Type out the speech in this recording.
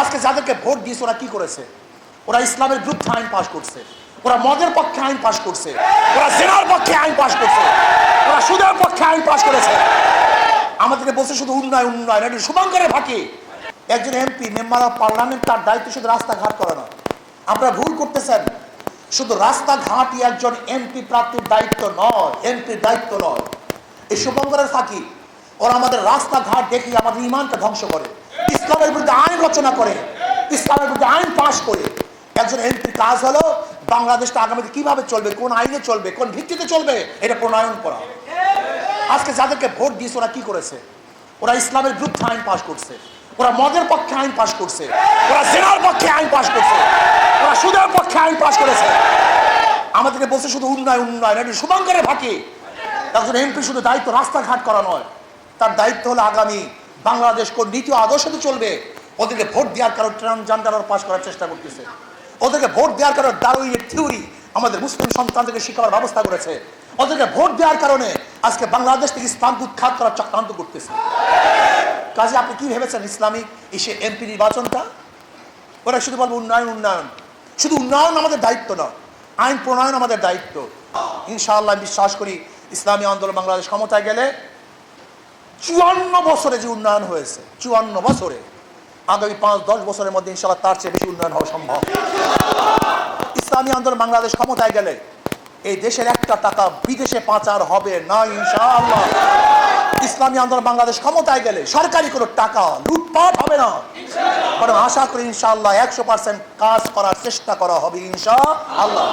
আজকে যাদেরকে ভোট দিয়েছে, ওরা কি করেছে? ওরা ইসলামের বিরুদ্ধে আইন পাশ করছে। ওরা মদের পক্ষে আইন পাশ করছে। ওরা জেনার পক্ষে আইন পাশ করছে। ওরা সুদের পক্ষে আইন পাশ করেছে। আমাদেরকে বলছে শুধু উন্নয়ন উন্নয়ন। এটি শুভঙ্করের ফাঁকি। একজন এমপি মেম্বার অফ পার্লামেন্ট তার দায়িত্ব শুধু রাস্তাঘাট করে না আপনারা ভুল করতেছেন। শুধু রাস্তাঘাটই একজন এমপি প্রার্থীর দায়িত্ব নয়। এমপির দায়িত্ব নয়। এই শুভঙ্করের ফাঁকি। ওরা আমাদের রাস্তাঘাট দেখে আমাদের ইমানকে ধ্বংস করে। ইসলামের বিরুদ্ধে আইন রচনা করে, ইসলামের বিরুদ্ধে আইন পাশ করে। একজন এমপির কাজ হলো বাংলাদেশটা আগামীতে কীভাবে চলবে, কোন আইনে চলবে, কোন ভিত্তিতে চলবে, এটা প্রণয়ন করা। আজকে যাদেরকে ভোট দিয়েছে, ওরা কি করেছে? ওরা ইসলামের বিরুদ্ধে আইন পাশ করছে। ওরা মদের পক্ষে আইন পাশ করছে। ওরা জেনার পক্ষে আইন পাশ করছে। ওরা সুদের পক্ষে আইন পাশ করেছে। আমাদেরকে বলছে শুধু উন্নয়ন উন্নয়ন, এটি শুভঙ্করের ফাঁকি। একজন এমপি শুধু দায়িত্ব রাস্তাঘাট করা নয়। তার দায়িত্ব হলো আগামী বাংলাদেশ কোন নীতি আদর্শতে চলবে? ওদেরকে ভোট দেওয়ার কারণ ট্রান্সজেন্ডার পাশ করার চেষ্টা করতেছে। ওদেরকে ভোট দেওয়ার কারণে দারুইনের থিওরি আমাদের মুসলিম সন্তানদেরকে শিখাবার ব্যবস্থা করেছে। ওদেরকে ভোট দেওয়ার কারণে আজকে বাংলাদেশ থেকে ইসলামকে উৎখাত করার চক্রান্ত করতেছে। কাজে আপনি কি ভেবেছেন ইসলামিক এসে এমপি নির্বাচনটা? ওরা শুধু বলব উন্নয়ন উন্নয়ন। শুধু উন্নয়ন আমাদের দায়িত্ব না, আইন প্রণয়ন আমাদের দায়িত্ব। ইনশাআল্লাহ আমি বিশ্বাস করি ইসলামী আন্দোলন বাংলাদেশ ক্ষমতায় গেলে চুয়ান্ন বছরে যে উন্নয়ন হয়েছে, চুয়ান্ন বছরে, আগামী পাঁচ, দশ বছরের মধ্যে ইনশাআল্লাহ তার চেয়ে বেশি উন্নয়ন হওয়া সম্ভব। ইসলামী আন্দোলন বাংলাদেশ ক্ষমতায় গেলে এই দেশের একটা টাকা বিদেশে পাচার হবে না, ইনশাআল্লাহ। ইসলামী আন্দোলন বাংলাদেশ ক্ষমতায় গেলে সরকারি কোনো টাকা লুটপাট হবে না। বরং আশা করি ইনশাআল্লাহ একশো পার্সেন্ট কাজ করার চেষ্টা করা হবে, ইনশাআল্লাহ।